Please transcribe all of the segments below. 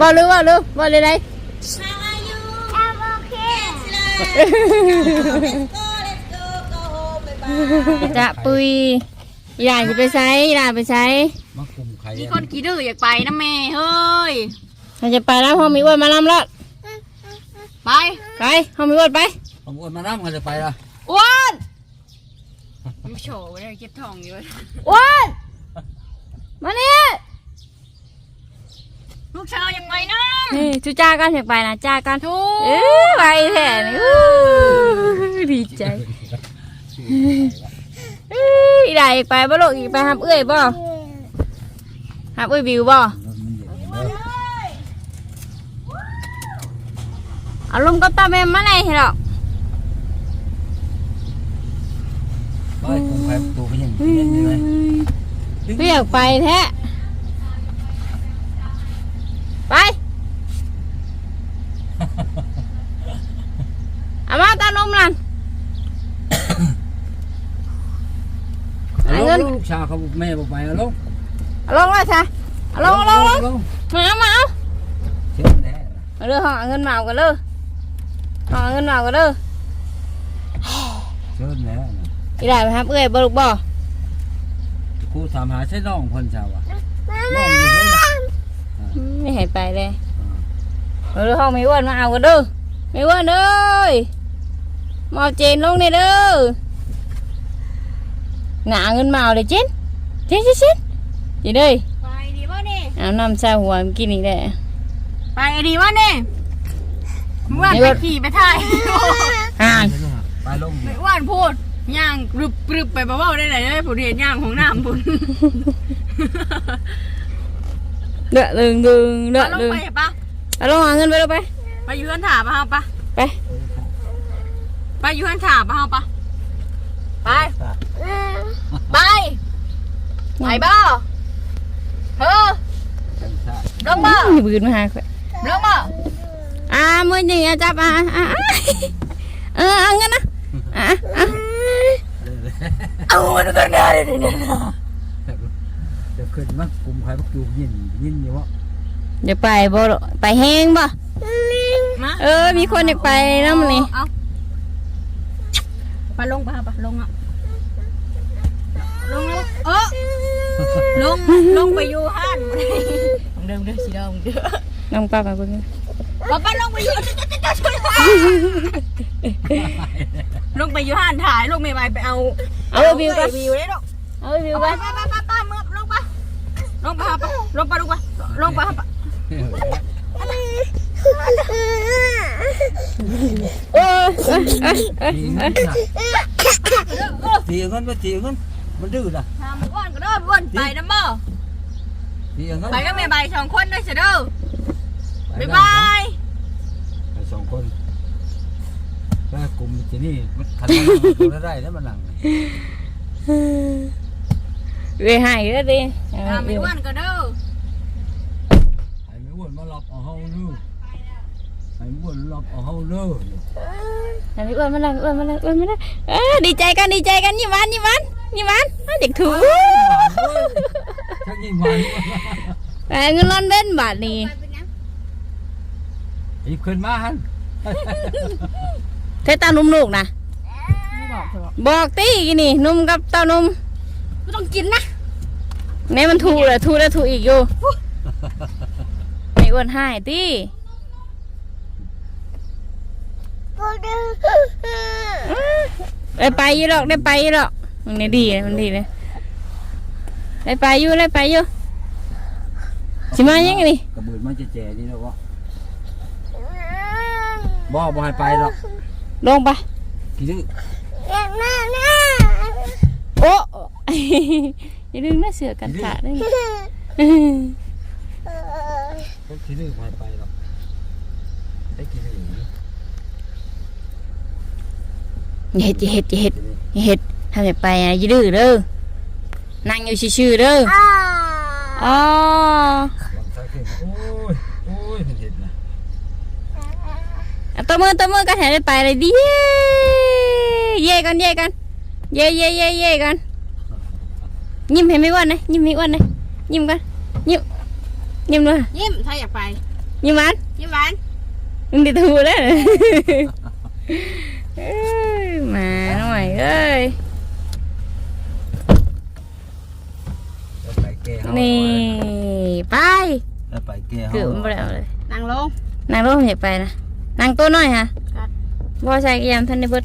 บ่รู้บ่รู้บ่เลยไร How are you? I'm okay. Let's go, let's go, go home. Bye bye. จะปุยอีหลานจะไปใช้อีหลานไปใช้มาคุมไข่มีคนกี่ดื้ออยากไปนะแม่เฮ้ย เราจะไปแล้วพ่อมีอ้วนมานำแล้วไปไปพ่อมีอ้วนไปผมอ้วนมาน้ำกันจะไปละอ้วนมันโฉบเลยเก็บทองอยู่อ้วนมานี่ ลูกชายอยากไปนะนี่จูจ้ากันอยากไปนะจ้ากันทุเอ้ยไปแทนอู้ดีใจเอ้ยอีหลานอยากไปบ่ลูกอยากไปหับเอื้อยบ่หับเอื้อยบิวบ่มันเย็นเลยเอาลมกับตาแม่มาไหนให้หรอกไปคุมไข่ตัวก็ยังเย็นอยู่เลยไม่อยากไปแท้ไปเอามาตานมนั่น เอาลงลูก ชาเขาแม่บอกไปเอาลงเอาลงเลยใช่ลงลงลงลงมาเอามาเชื่อแน่เอาเด้อห้อเงินมาเอากันเลยห้องเอเงินมาเอากันเลยเชื่อแน่อีหลานไปครับเอ้ยบ่ลูกบ่ครูถามหาใช่น้องคนชาวะน้องอยู่ไหนล่ะอืมไม่ให้ไปเลยเอาเด้อห้อไม่อ้วนมาเอากันเด้อไม่อ้วนเด้ยมาเอาเจนลงนี่เด้อ หนาเงินมาเอาเลยเจนเจนเจนเจนเจนเด้ยไปดีวะนี่เอาน้ำซาหัวมันกินอีกแล้วไปดีวะนี่เมื่อวานไปขี่ไปถ่ายห่านไปลงไม่อ้วนพูดย่างกรึบกรึบไปบ่เว้าได้ไหนได้ผู้เห็นย่างของน้ำบุญเด้อดึงดึงเด้อลงดึงไปปะเอาลงหาเงินไปลงไป ไปอยู่ข้างถาปะเฮาปะไป ไปอยู่ข้างถาปะเฮาปะ ไป ไป ไปบ่เฮ้อกันชาติลงบ่บืนมาหาข่อยลงบ่อ่ามือนี่จับอ่าอ่าอ่าเออเอาเงินนะอะอะเอามันก็ได้เลยนะเดี๋ยวขึ้นมาคุมไข่พักอยู่ยินยินอยู่วะเดี๋ยวไปบ่ลูกไปแห้งบ่มาเออ มีคนอยากไปน้ำนี่ เอาไปลงไปปะลงอะลงลงเออลงลงไปอยู่ห้านเดิมเด้อสีดำเด้อน้องป้าไปเบิ่งป้าป้าลงไปอยู่ลงไปอยู่ห้านถ่ายลงไม่ไปไปเอา เอาวิวไปวิวได้ดอกเอาวิวไปไปไปไปไปไปมือลงไปลงไปหาปะลงไปลงไปลงไป หาปะเออเออเออเออตีเงินน่ะตีเงินไปตีเงินมันดื้อนะทำอ้วนก็ได้อ้วนไปนะบ่ตีเงินไปก็ไม่ไปสองคนด้วยเสียเด้อบ๊ายบายไปสองคนแล้วกลุ่มที่นี่มันขันมันตัวได้แล้วมันหลังเวยหายก็ดิทำไม่อ้วนก็เด้อ ไอ้ไม่อ้วนมาหลบเอาเฮาเนื้อ ไอ้ไม่อ้วนหลบเอาเฮาเนื้อทำไม่อ้วนมาแล้วอ้วนมาแล้วอ้วนมาแล้วเออดีใจกันดีใจกันยิ้มหวานยิ้มหวานยิ้มหวานเอาเด็กถูชักยิ่งหวานแต่เงินร้อนเบ้นบาทนี่อีกขึ้นมาฮันเทตานุ่มลูกนะไม่บอกเถอะบอกตีกินนี่นุ่มกับเต้านุ่มไม่ต้องกินนะเนี่ยมันถูเลยถูแล้วถูอีกอยู่ไม่อ้วนให้ตี ได้ไปอยี่หรอกได้ไปอยี่หรอกมันนี่ดีเลยมันดีเลยได้ไปอยู่ได้ไปอยู่สิมายังไงนี่กระบือมันจะแจ๋นี่แล้ววะบ่บ่ให้ไปหรอกลงไปกี่ดื้อโอ้อย่าดึงนะเสือกันขาดได้ไงกี่ดื้อบ่ให้ไปหรอกไอ้กี่ดื้อ อย่าเห็ดอย่าเห็ดอย่าเห็ดอย่าเห็ดทำแบบไปอะอย่าดื้อเด้อนั่งอยู่ชื่อๆเด้ออ๋อลองใส่ขึ้นโอ้ยโอ้ยเห็นเห็นนะเอาตัวมือตัวมือกันแถได้ไปเลยดิเย่เย่กันเย่กันเย่เย่เย่เย่กันยิ้มให้ไม่อ้วนนะยิ้มให้อ้วนนะยิ้มกันยิ้มยิ้มด้วยยิ้มถ้าอยากไปยิ้มหวานยิ้มหวานมึงติดทูแล้วเหรอเอ้ย มาหน่อยเอ้ยแล้วไปแก้เฮานี่ไปแล้วไปแก้เฮาเกือบไม่ได้เอาเลยนั่งลงนางรถผมอยากไปนะนางตัวน้อยฮะครับบ่ใช่กยามท่านในเบิด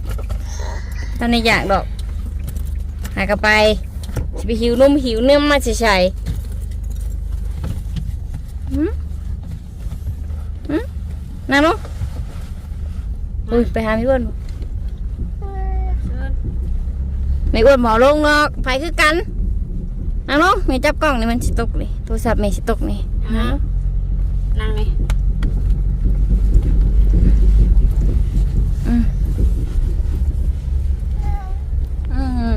ท่านในอยากดอก หากระไปสิไปหิวนุ่มหิวเนื้อมาใส่ใส่หืมหืมนางลงอุ้ยไปหาพี่อ้วนบ่ ไม่อ้วนหมอลงหรอกไปคือกันนางลงไม่จับกล้องนี่มันสิตกเลยโทรศัพท์ไม่สิตกนี่นางลงนั่งเลยอืมอืม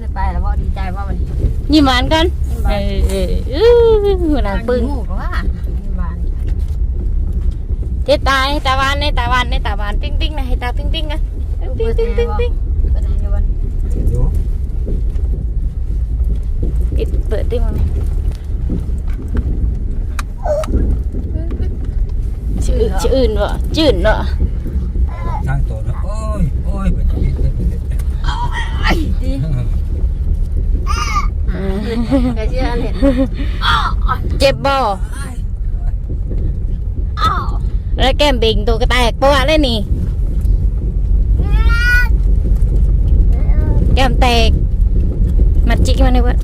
ได้ไปแล้วบ่ดีใจบ่วันนี้ยิ้มหวานกันยิ้มหวาเอนอเออเวลาปึ้งหมูก็ว่ายิ้มหวานเจ๊ตาให้ตาหวานให้ตาหวานให้ตาหวานปิ้งปิ้งนะให้ตาปิ้งปิ้งนะปิ้งปิ้งปิ้งปิ้ง ไปไหนอยู่วัน อยู่ ปิด เปิดได้มั้ยชื่อชื่ออื่นวะจื่นวะทางตัวนะโอ้ยโอ้ยไปจะปิดเลยไปเลยแกเชื่อเห็นเจ็บบ่แล้วแก้มเบ่งตัวกระแตกปะวะเลยนี่ แก้มแตกมาจิกมันเลยวะ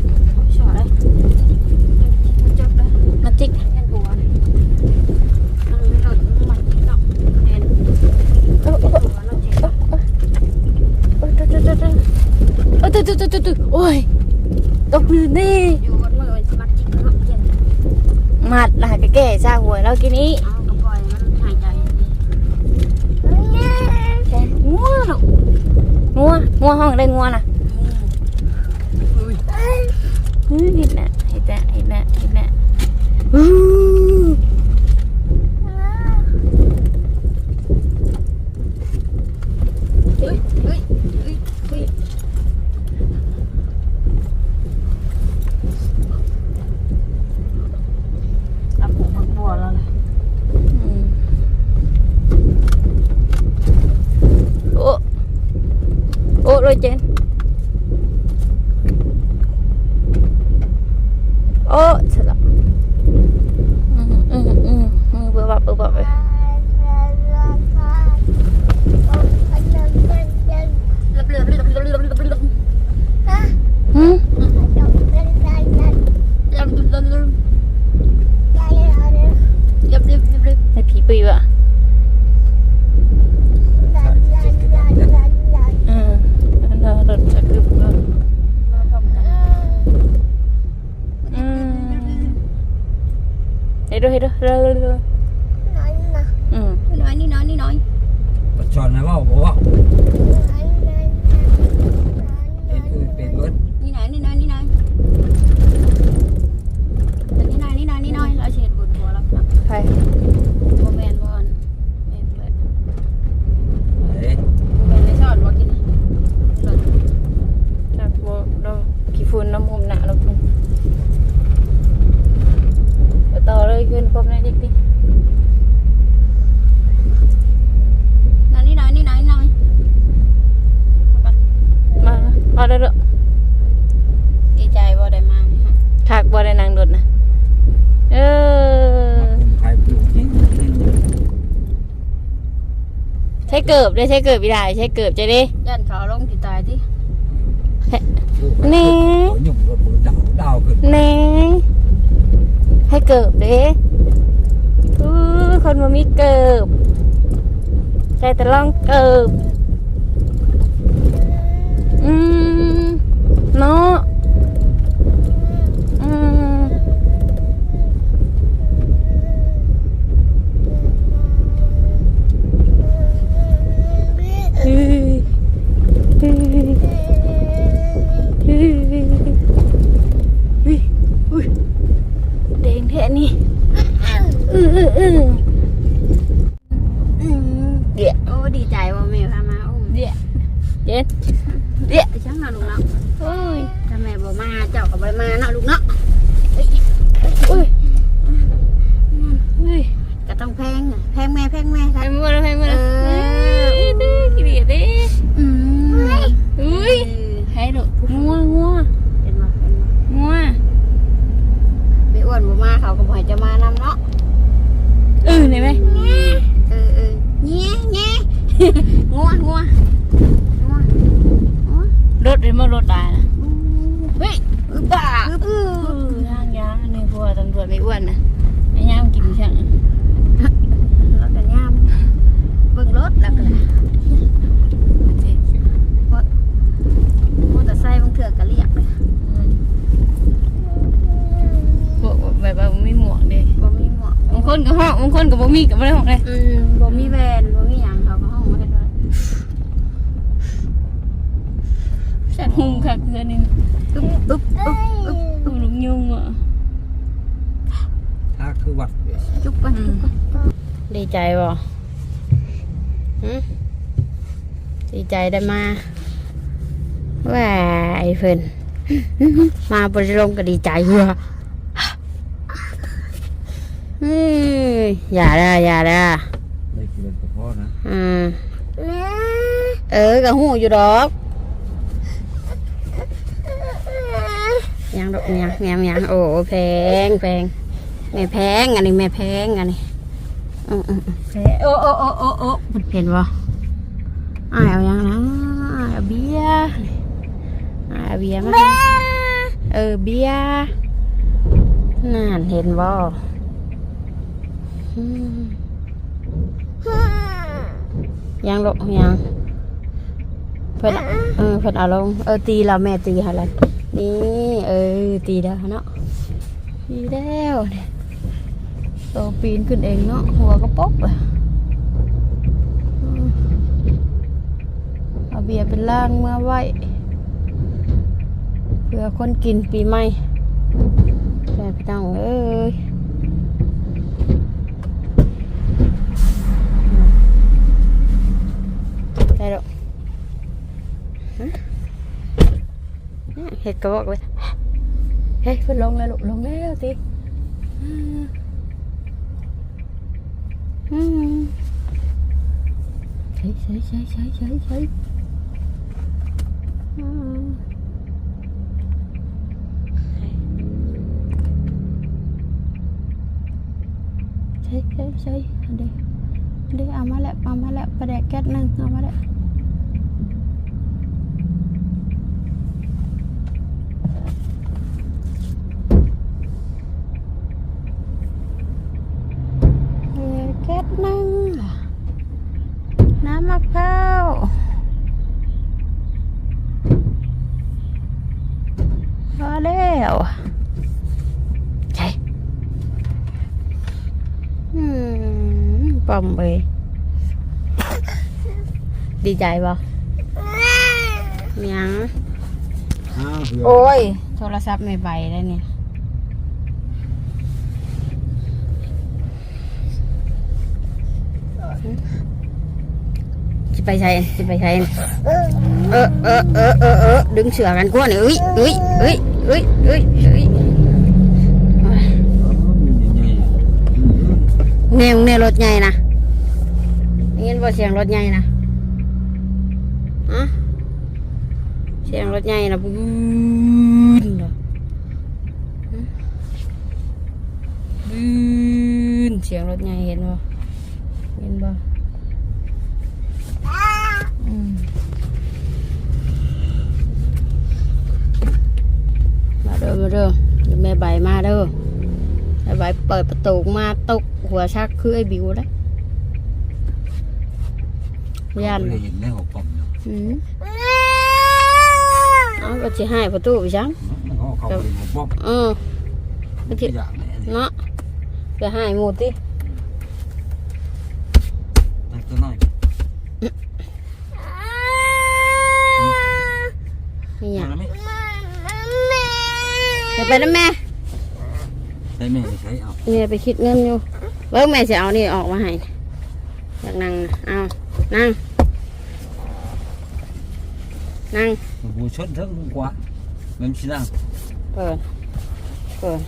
ชอบเลยจบเลย มาจิก เห็นหัวนั่งไม่หลุดมันเนาะเห็น โอ้โอ้ หัวเราเจ็บ โอ้ตุ๊ตุ๊ตุ๊ตุ๊โอ้ ตุ๊ตุ๊ตุ๊ตุโอ้ยตกพื้นนี่อยู่บนมือมันจิกเนาะเจ็บมัดละกะแก่ซาหัวเรากินนี้เอากระปล่อยมันหายใจงัวลูกงัวงัวห้องได้งัวน่ะเฮ้ยเห็นนะเห็นนะเห็นนะเห็นนะ 哦，吃了。嗯嗯嗯嗯，不要不要不要。 กิบได้ใช้เกิบวิได้ใช้เกิบจะได้ยันเขาลงที่ตายที่นี่หยุ่มกับมือดาวดาวขึ้นเน่ให้เกิบเด้อู้คนมามีเกิบใจแต่ลองเกิบ มาเขาก็บ่ให้จะมานำเนาะเออได้ไหมเออเออเงี้ยเงี้ยงัวงัวรถหรือมารถตายนะเฮ้ยป่อบ้าอืย่างย่างในครัวตำรวจไม่อ้วนนะไอ้ย่ามกินช่างรถแต่ย่ามเบิ่งรถแล้วกันมอเตอร์ไซค์บางเถื่อก็เรียก บางคนก็บ่มีก็บ่ได้ห้องเลยอืมบ่มีแวนบ่มีหยังเขาก็ห้องมาให้ด้วยสัตว์หุงคักเทื่อนึงอึ๊บอึ๊บอึ๊บอึ๊บหุงลูกยุงอะถ้าคือวัดเวียจุ๊บกันจุ๊บกันดีใจบ่หึดีใจได้มาว้าไอ้เพิ่น มาบริลมก็ดีใจเว้ยเฮ้ ยอย่าละอย่าละได้กินเป็นพ่อนะอืมเออก็หูอยู่ดอกยังดอกยังยังยังโอ้แพงแพงแม่แพงอันนี้แม่แพงอันนี้อืมอืมอืมแพงโอ้โอ้โอ้โอ้โอ้เห็นบ่อ้ายเอายังนะอ้ายเอาเบียร์อ้ายเอาเบียร์มาให้เออเบียร์นั่นเห็นบ่อืม ยังลูกยังเพิ่นเออเพิ่นเอาลงเออตีเราแม่ตีอะไรนี่เออตีแล้วเนาะตีแล้วเนี่ยโตปีนขึ้นเองเนาะหัวก็ปกอะอืมเอาเบียร์เป็นล่างเมื่อไว้เพื่อคนกินปีใหม่แม่พี่น้องเอ้ย ได้แล้วฮะเนี่ยเห็ดกระบอกเลยเฮ้ยขึ้นลงแล้วลูกลงแล้วสิอืมอืมใช่ใช่ใช่ใช่ใช่ใช่อืมใช่ใช่ใช่อันเดียวอันเดียวเอามาแล้วเอามาแล้วประแดกแก๊สหนึ่งเอามาแล้ว เอ่อแก๊สนึ่งน้ำมะพร้าวพอแล้วใช่อืม ปอมเลยดีใจป่ะยังห้าเหือโอ้ย โทรศัพท์ไม่ไปแล้วเนี่ยจะไปใช้จะไปใช้เออเออเออเออเออเออดึงเสือกันกว่านี่เอ้ยเอ้ยเอ้ยเอ้ยเอ้ยเอ้ยเออมันใหญ่ๆอืมแนวแนวรถใหญ่นะได้ ยินบ่เสียงรถใหญ่นะอะเสียงรถใหญ่นะบูนเหรอบูนเสียงรถใหญ่เห็นบ่เห็นบ่มมาเด้อมาเด้อเดี๋ยวแม่ใบมาเด้อแม่ใบเปิดประตูมาตกหัวชักคือไอ้บิวเลย ย่านไม่ได้เห็นได้หกปอมเนาะอืมเอาก็จะให้ประตูไปจังมันเขาเข้าไปหกปอมเออก็ที่จะอย่างนี้เนาะจะให้หมดติแต่ตัวน้อยนี่หยังมาไหมเดี๋ยวไปนะแม่ใช้แม่ใช้เอาเนี่ยไปคิดเงินอยู่เบิ้งแม่จะเอานี่ออกมาให้อยากนั่งนะเอานั่ง นั่ง บูชดเทั้งกว่ามันชินั่งเปิดเปิด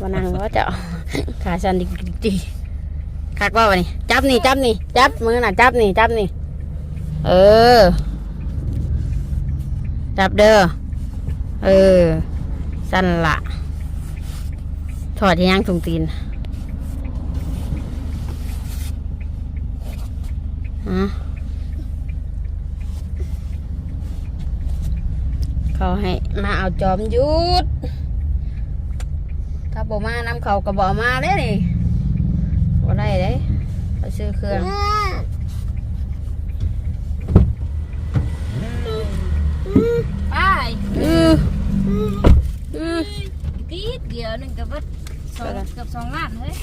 ว่านั่งว่าจะเอาขาสันดิกดิกดิคักว่าวันนี้จับนี่จับนี่จับมือน่ะจับนี่จับนี่ เออ จับเด้อ เออ สั้นละถอดที่ย่างถุงตีนฮะ เขาให้มาเอาจอมหยุดถ้าบ่มานำเขาก็บ่มาเด้นี่บ่ได้เด้เขาซื้อเครื่องไปอืออือตีดเดียวหนึงก็บ่สองเกือบสองล้านเฮ้ย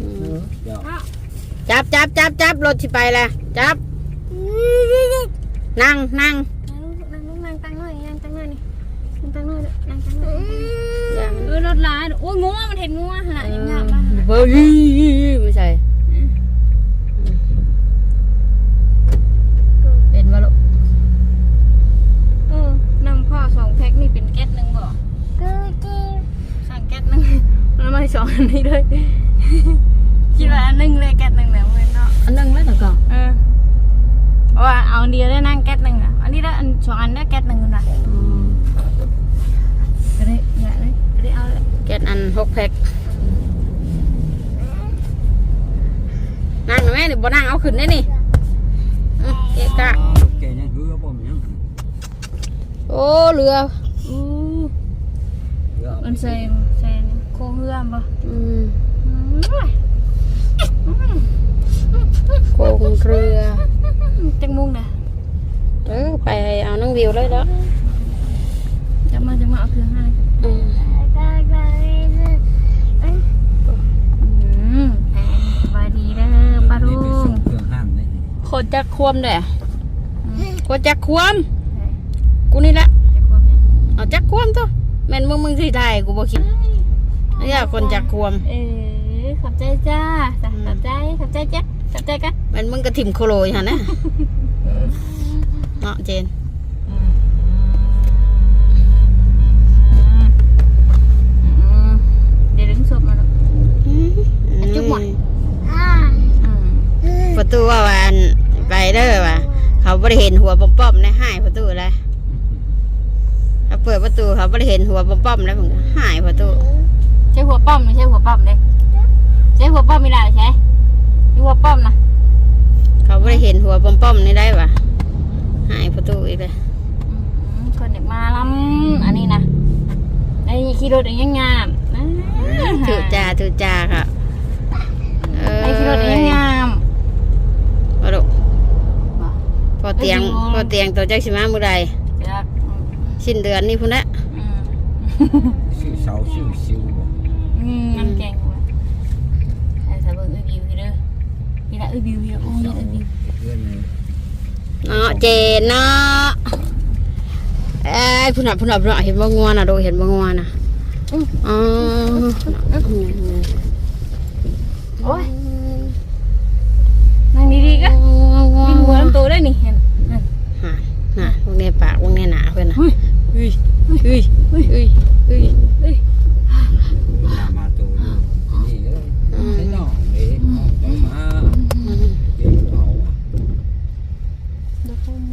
อืมเดี๋ยวเนาะจับจับจับจับรถที่ไปละจับ นั่งนั่ง เออรถร้ายโอ้ยงัวมันเห็นงัวขนาดยังงามมากเฮ้ยไม่ใช่เป็นมาลูกเออน้ำข้าวสองแพ็คนี่เป็นแก๊สหนึ่งบ่สั่งแก๊สหนึ่งแล้วมาสองอันนี้ด้วยคิดว่าอันหนึ่งเลยแก๊สหนึ่งแล้วเว้ยเนาะอันนึงแล้วแต่ก่อนเออเพราะว่าเอาอันเดียวได้นั่งแก๊สหนึ่งอะอันนี้ได้อันสองอันได้แก๊สหนึ่งนะอืม ก็ได้อย่าเลยก็ได้เอาเลยแกนอันหกแพ็คนั่งหน่อยไหมนี่บ่นั่งเอาขึ้นได้นี่อืมเกะกะแกยังเหือบ่มยังโอ้เรืออู้เหือมันใส่ใส่โคเฮือมบ่อืมอืมโคงเรือ จังมุงเด้อเออไปเอาน้องวิวเลยแล้วจะ มาจะมาเอาเครื่องให้อืมอืมสบายดีเด้อป้าลุนี่ไปส่งงเครื่องห้ามนี่โคตรจักควมเด้อโคตรจักควมกูนี่แหละจะควบเนี่ยเอาจักควมตัวแม่นมึงมึงสิได้กูบ่คิดนี่อะคนจักควม เออขอบใจจ้าจ้ะขอบใจขอบใจจ้ะขอบใจกันแม่นมึงกระถิ่มโคโลยหั่นนะเนาะเจน เดี๋ยวดึงศพมาแล้ว อืม จุ๊บหมดอืมประตูว่าว่าอันไปเด้อว่าเขาบ่ได้เห็นหัวป้อมๆนะหายประตูเลยเขาเปิดประตูเขาบ่ได้เห็นหัวป้อมๆแล้วมึงหายประตูใช่หัวป้อมไม่ใช่หัวป้อมเลยใช่หัวป้อมไม่ได้ใช่ใช่หัวป้อมนะเขาบ่ได้เห็นหัวป้อมๆนี่ได้ว่ะหายประตูอีกเลยอืมคนเด็กมาล้ำอันนี้นะไอ้ขี่รถอย่างงามนะถูกจ่าถูกจ่าค่ะเออไอ้ ขี่รถอย่างงามมาลูกบ่พอเตียงไอ้อยู่พอเตียงตัวจักสิมามื้อใดจะอืมสิ้นเดือนนี้พุ่นละอืมชื่อเสาชื่อซิวบ่อืมน้ำแกงว่ะไอ้สาวเบิ่งเอ้ยบิวพี่เด้อพี่ละเอ้ยบิวพี่ละโอ้ยเอ้ยบิวเพื่อนเลยเนาะเจนเนาะเอ้ยพุ่นน่ะพุ่นน่ะพุ่นน่ะเห็นบ่งัวน่ะดูเห็นบ่งัวน่ะอ๋อโอ้ยนั่ง ดีๆก็กินหัวลำโตได้นี่เห็นนั่นฮะน่ะวงนี้ปากวงนี้หนาเพิ่นน่ะเฮ้ยเฮ้ยเฮ้ยเฮ้ยเฮ้ยเฮ้ยเฮ้ยตามมาตัวอยู่นี่เอ้ยใช่น้องเองน้องไปมาเดี๋ยวเอาอะ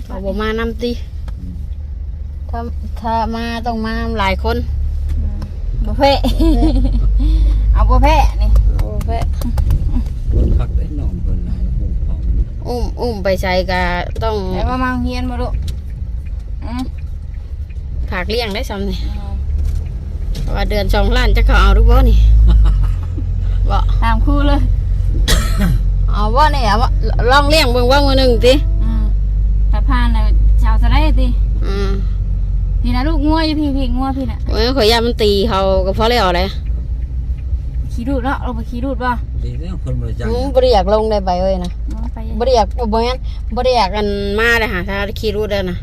เอาบ่มานำติถ้าถ้ามาต้องมาหลายคนบุฟเฟ่ต์เอาบุฟเฟ่ต์นี่โอ้เพ่ คนพักได้น้องเพิ่นหลายหมู่เขา อุ้มอุ้มไปใส่ก็ต้องแล้วมามังเฮียนมาดูอืมผากเลี้ยงได้ซ้ำนี่เพราะว่าเดือนสองล้านจะเขาเอาหรือบ่นี่บ่ตามคู่เลย เอาบ่นี่เอาบ่ลองเลี้ยงเบิ่งว่ามื้อหนึงติอืมถ้าผ่านแล้วชาวสะได้ติอืมพี่นะลูกงัวอยู่พี่พี่งัวพี่น่ะโอ้ยขอยยามันตีเขาก็พอแล้วเลยขี่ดูดเนาะเราไปขี่ดูดป่ะดีแล้วคนบริจาคอืมบ่ได้อยากลงได้ไปเอ้ยนะไป บ่ได้อยากบ่แม่นบ่ได้อยากกันมาเลยหะถ้าขี่รถได้นะ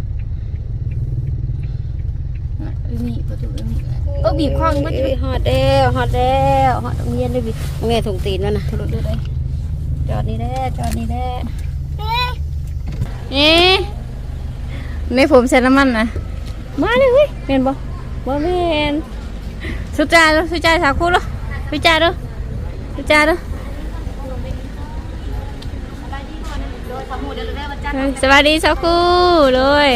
มีประตูมีเออบีบข้างก็จะฮอดแล้วฮอดแล้วฮอดโรงเรียนได้บิโรงเรียนถุงตีนมันน่ะรถเลยจอดนี่แหละจอดนี่แหละนี่ในผมใส่น้ำมันนะมาเลยเฮ้ยเห็นบ่บ่แม่นสุดใจแล้วสุดใจสาคูแล้วสุดใจแล้วสุดใจแล้ว เฮ้ยสวัสดีสาคูเลย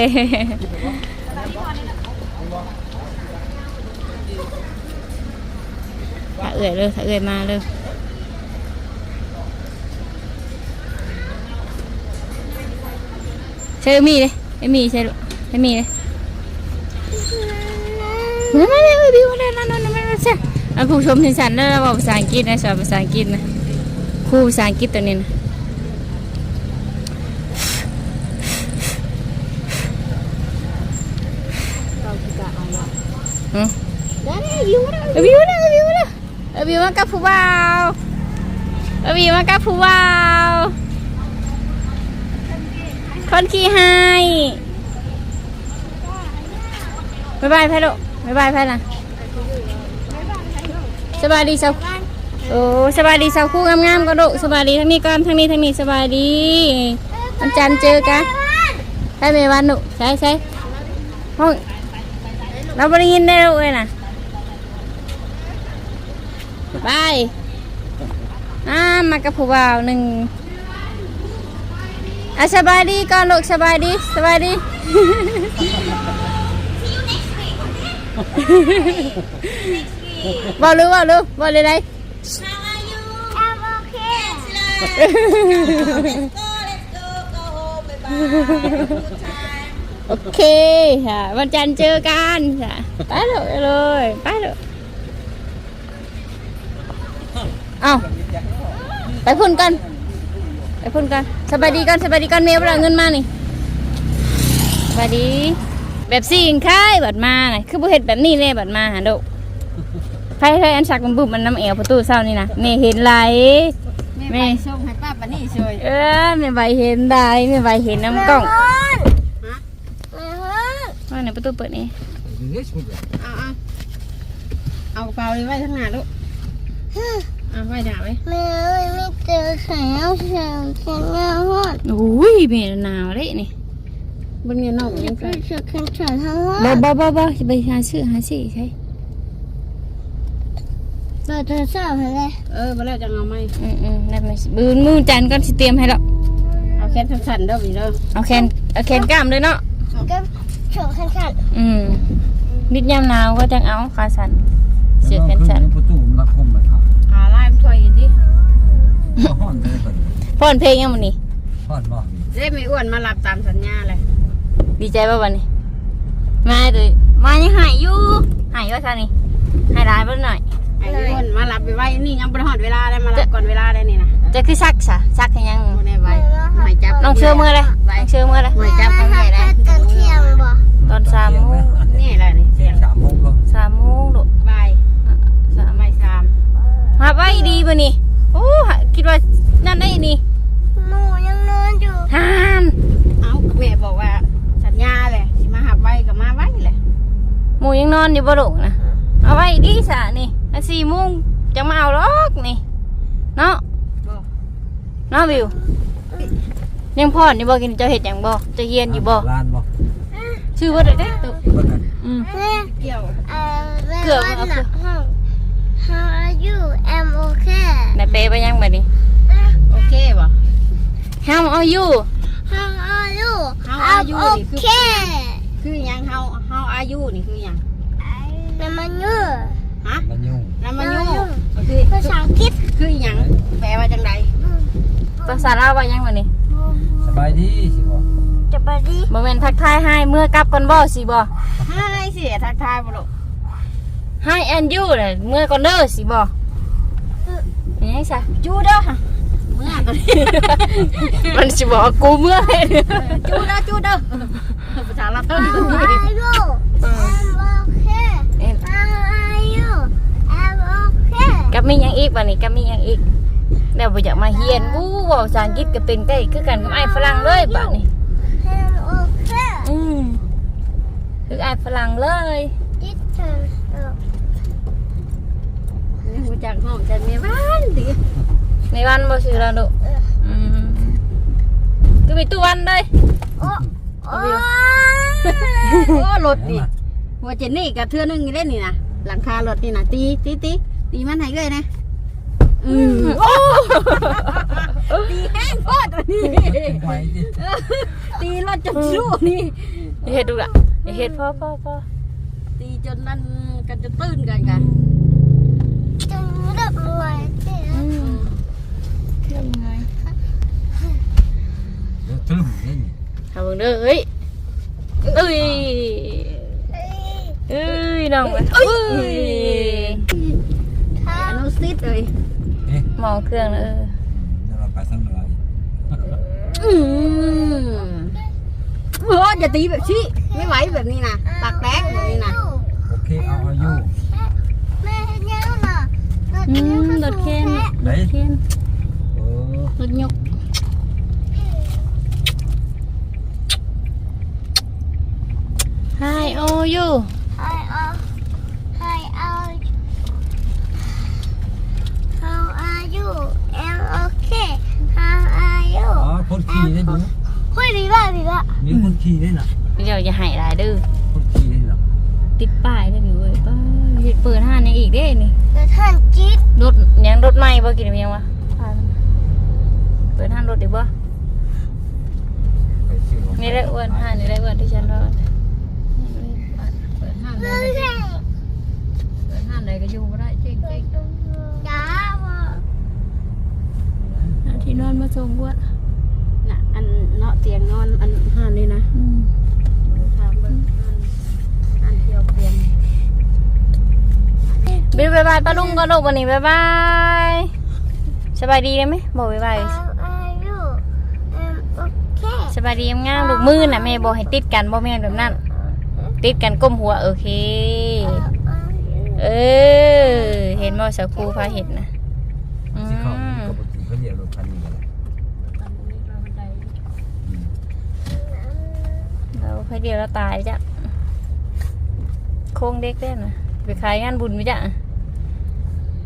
ถ้าเอื่อยเลยถ้าเอื่อยมาเลยใช่มีเลยไม่มีใช่ลูกไม่มีเลยมามาเลยเอ้ยบิวมาเลยนั่นนั่นนั่นนั่นใช่อันผู้ชมที่ฉันได้บอกภาษาอังกฤษนะสอนภาษาอังกฤษนะครูภาษาอังกฤษตัวนี้นะ อืมได้บิวมาแล้วเอ้ยบิวนะเอ้ยบิวนะเออบีมากับผู้บ่าวอบีมากับผู้บ่าวคนขี้ให้บายบายไพ่ลูกบายบายไพ่ล่ะสบายดีเสาวโอ้สบายดีเสาวคู่งามๆก็ลูกสบายดีทั้งนี้ก่อนทั้งนี้ทั้งนี้สบายดีวันจันทร์เจอกันใช่ไหมวันหนุใช่ใช่ห้อง เราไม่ได้ยินได้ลูกเลยนะไปอ่ามากับผู้บ่าวหนึ่งอะสบายดีก่อนลูกสบายดีสบายดี บอกรู้บอกรู้บอกเลยได้ I'm okay. โอเคค่ะ วันจันทร์เจอกันค่ะไปเลยไปเลยไปเลยเอาไปพุ่นกันไปพุ่นกันสบายดีกันสบายดีกันเมย์เวลาเงินมานี่สบายดี แบบสี่ยิงค่ายบัดมาน่ะคือบ่เห็ดแบบนี้เลยบัดมาหาดูไพ่ไพ่อันสักมันบุบมันน้ำเอวประตูเศร้านี่นะเมย์เห็นไหลแม่ไปส่งให้ป้าปานี่ช่วยเออเมย์ใบเห็นได้เมย์ใบเห็นน้ำกล้องไม่ฮ้อน ว่าไหนประตูเปิดนี่เล็กสุดเลยเอาเอาเอากระเป๋าเลยไว้ข้างหน้าลูกเอาไว้ด่าไว้ไม่ไม่เจอแสงแสงแสงเงาฮอดอุ้ยเมย์หนาวเลยนี่บนเงินนอกยังไปเจอแขนแขนทั้งฮอบ่ดบ่บ่บ่จะไปหาซื้อหาสิใช่เปิดโทรศัพท์ให้เลยเออมาแล้วจะเอาไหมอืมอืมได้ไหมบืนมือจันทร์ก่อนสิเตรียมให้แล้วเอาแค่สั้นๆเด้อพี่เด้อเอาแขนเอาแขนกล้ามเลยเนาะ ก็โฉกแขนแขนอืมนิดยามหนาวก็จังเอาขาสั่นเสื้อแขนสั้นประตูมันรักคมเลยครับหาไล่ช่วยดิห้อนเลยก่อนพ่อนเพลงยังมันนี่ห้อนบ่เด้ไม่อ้วนมารับตามสัญญาเลยดีใจป่ะวันนี้มาเลยมายังหายอยู่หายว่าซะนี่หายร้ายเพิ่นหน่อย ไอ้อ้วนมารับไปไว้นี่ยังบ่ฮอดเวลาได้มารับก่อนเวลาได้นี่นะจะคือซักซะซักให้ยังบ่ได้ไว้ไม่จับน้องเชื่อมือเลยน้องเชื่อมือเลยไม่จับเขาใหญ่ได้ ตอนเที่ยงบ่ ตอนสามโมง นี่แหละนี่เสียง สามโมงก็ สามโมงดุ บาย สาม ไม่สาม มาไว้ดีป่ะนี่โอ้คิดว่านั่นได้นี่ หมูยังนอนอยู่ ฮาน เอาแม่บอกว่าสัญญาเลยสิมาหับไว้ก็มาไว้แหละ หมูยังน อนอยู่บ่ลูกนะเอาไว้ดีสะนี่อะสี่โมงจะมาเอาหรอกนี่ เนาะบอกเนาะวิว ยังพ่อนี่บ่กินเจ้าเห็ดหยังบ่เจะเฮียนอยู่บ่ลานบ่ชื่อว่าได้เด้อตุ๊เบิ่งกันอืมแม่เกี่ยวเอ่อแม่เกือบว่าเอาหนักห้อง How are you I'm okay นายเปไปยังบัดนี้โอเคบ่ How are you How are you How are I'm you นี่คือ okay คือหยังเฮาเฮาอายุนี่คือหยัง น้ำมันยืดฮะมันยุ่งน้ำมันยุ่น้ำมันยุ่งงคือภาษาอังกฤษคือหยังแปลว่าจังไดภาษาลาวว่ายังบัดนี้สบายดีสิบ่จะไปดิบ่แม่นทักทายให้เมื่อกลับก่อนบ่สิบ่ให้สิทักทายบ่ลูก Hi and you น่ะเมื่อก่อนเด้อสิบ่ยังซะจูเด้อเมื่อตัวนี้มันสิบอกว่ากูเมื่อให้จูเด้อจูเด้อภาษาลาวต้น How are you I'm okay เอ็น How are you I'm okay กับมีหยังอีกบัดนี้กับมีหยังอีกแล้วบ่อยากมาเฮียนอู้เว้าภาษาอังกฤษก็เป็นใกล้คือกันกับไอ้ฝรั่งเลยบัดนี้ I'm okay อืมคือไอ้ฝรั่งเลย This turn up นี่หูจักห้องจันแม่บ้านติในวันบ่ซื้อแล้วดุอืมคือมีตู้วันเลยโอ้โอ้โอ้รถนี่หัวเจนนี่กับเทื่อนึงนี่เล่นนี่นะหลังคารถนี่นะตีตีตี ตีมันให้เลยนะอืมโอ้ตีแห้งโคตรนี่ไว้ดิตีรถจนชู้นี่อย่าเฮ็ดดูละอย่าเฮ็ดพ่อพ่อพ่อตีจนนั่นกันจะตื้นกันกันจะดับรวยเจ๊อืมเรื่องไงเดี๋ยวตรึมนี่ทำเบิ่งเด้อเฮ้ยเอ้ยเอ้ยน้องเอ้ย ถ้าอนุสิตเลยเอ๊ะมองเครื่องเออเดี๋ยวเราไปสั่งอะไรอืมโอ้อย่าตีแบบชี้ไม่ไหวแบบนี้นะปากแตกแบบนี้นะโอเคเอาอายุแม่เห็นยังน่ะอืมรถเคนรถเคนเออรถยก Hi all you Hi, uh, hi, uh, how are you? I'm okay. How are อ๋อ you? คนขี่ได้ดู Ôi, đi ra, đi ra. มีคนขี่ได้น่ะเดี๋ยวจะหายหลายเดื้อคนขี่ได้น่ะติดป้ายได้อยู่เว้ยป้าเฮ็ดเปิดห้านยังอีกเด้นี่ Để thằng chít. รถยังรถใหม่บ่กินยังวะป้ายมันเปิดห้านรถดีบ่ไปชื่อของนี่ได้อ้วนห้านนี่ได้อ้วนที่ฉันว่าเปิดห้านได้เปิดห้านใดก็อยู่บ่ได้เจ๊ง Dạ, mà. ๆที่นอนมาส่งอ้วนน่ะอั นเนาะเตียงนอนอันห้านนี่นะถามเบิ่งห้านห้านเที่ยวเตียงบิวบ๊ายบายป้าลุงก็ลูกวันนี้บ๊ายบายสบายดีได้ไหมบอกบ๊ายบาย How are you? I'm okay. สบายดีงามๆลูกมือน่ะแม่บอกให้ติดกันบ่แม่นแบบนั้นติดกันก้มหัวโอเค How are you? เออ เห็นบ่สาวครูพาเห็นนะอื ที่เขา ม กับปกติเขาเรียกรถคันนี้อะไร เราค่อยเดียวเราตายจ้ะโค้งเด็กได้นะไปขายงานบุญไหมจ้ะ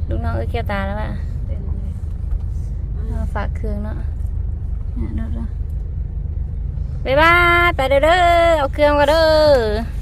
ลูกน้องเอ้ยเกี่ยวตาแล้วป่ะเอาฝากเครื่องเนาะเนี่ยเด้อๆบ๊ายบายไปเด้อเด้อเอาเครื่องก็เด้อ